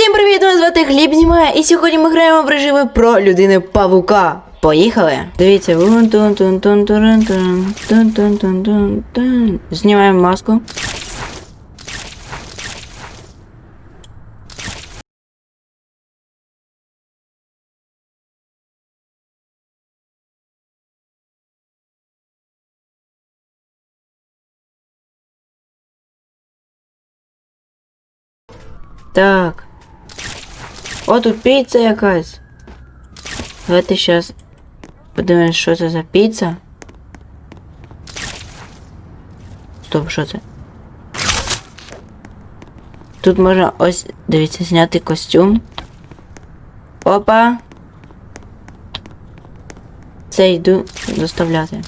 Всім привіт! Мене звати Гліб знімає, і сьогодні ми граємо в режимі про людини павука. Поїхали! Дивіться, Знімаємо маску. Так. О, тут піца якась. Давайте зараз подивимось, що це за піца. Стоп, що це? Тут можна ось, дивіться, зняти костюм. Опа. Це йду доставляти.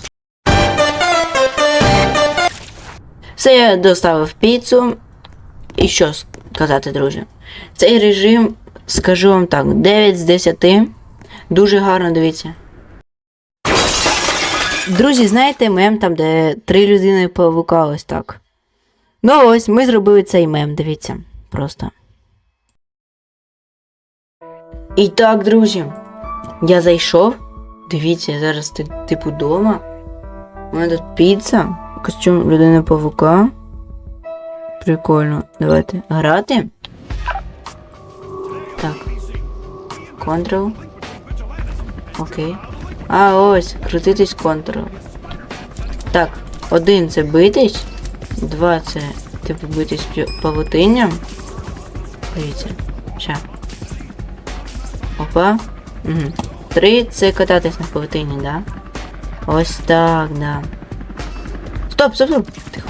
Все, я доставив піцу. І що сказати, друзі? Цей режим, скажу вам так, 9 з 10. Дуже гарно дивіться. Друзі, знаєте мем там, де три людини павука ось так. Ну ось, ми зробили цей мем, дивіться. Просто. І так, друзі, я зайшов. Дивіться, я зараз типу дома. У мене тут піца, костюм людини павука. Прикольно. Давайте грати. Так. Ctrl. Окей. А, ось, крутитись Ctrl. Так, один це битись. Два це типу битись павутинням. Дивіться. Ща. Опа. Угу. Три це кататись на павутині, да? Ось так, да. Стоп, стоп, стоп. Тихо.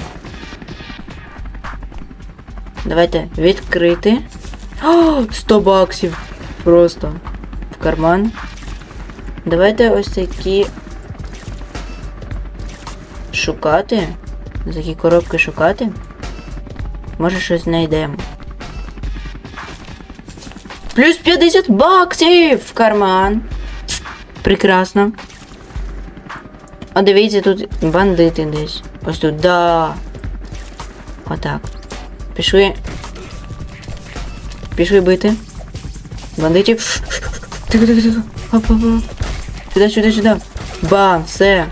Давайте відкрити. О, 100 баксів. Просто. В карман. Давайте ось такі. Шукати. Такі коробки шукати. Може щось знайдемо. Плюс 50 баксів в карман. Прекрасно. А дивіться, тут бандити десь. Ось тут, да. Отак. Пішли. Пішли бити. Бандитів. Тихо, тихо, тихо. Сюди, сюди, сюди. Бам, все.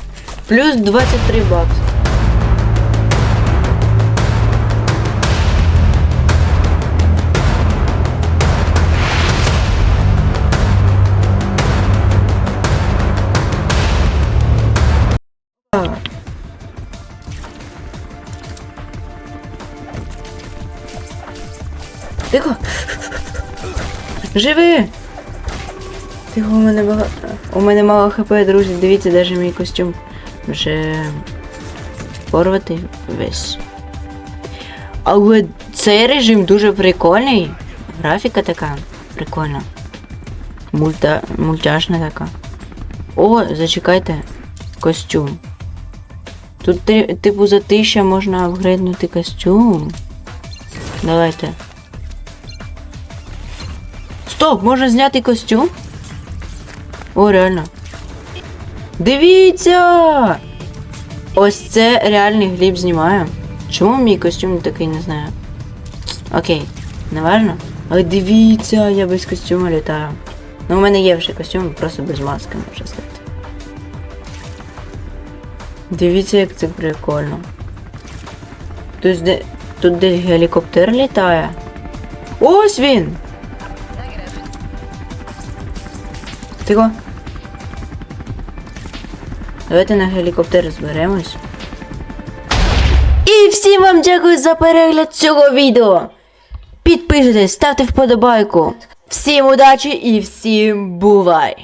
Плюс 23 бакси. Тихо. Живи! Тихо, у мене багато. У мене мало хп, друзі. Дивіться, навіть мій костюм вже порвати весь. Але цей режим дуже прикольний. Графіка така прикольна. Мульта... Мультяшна така. О, зачекайте. Костюм. Тут ти- типу за тисяча можна апгрейднути костюм. Давайте. Стоп, можна зняти костюм? О, реально. Дивіться! Ось це реальний гліб знімає. Чому мій костюм такий не знаю? Окей, не важно. Але дивіться, я без костюму літаю. Ну, у мене є вже костюм, просто без маски можна стати. Дивіться, як це прикольно. Тут, де, тут десь гелікоптер літає. Ось він! Тихо. Давайте на гелікоптер зберемось. І всім вам дякую за перегляд цього відео. Підписуйтесь, ставте вподобайку. Всім удачі і всім бувай!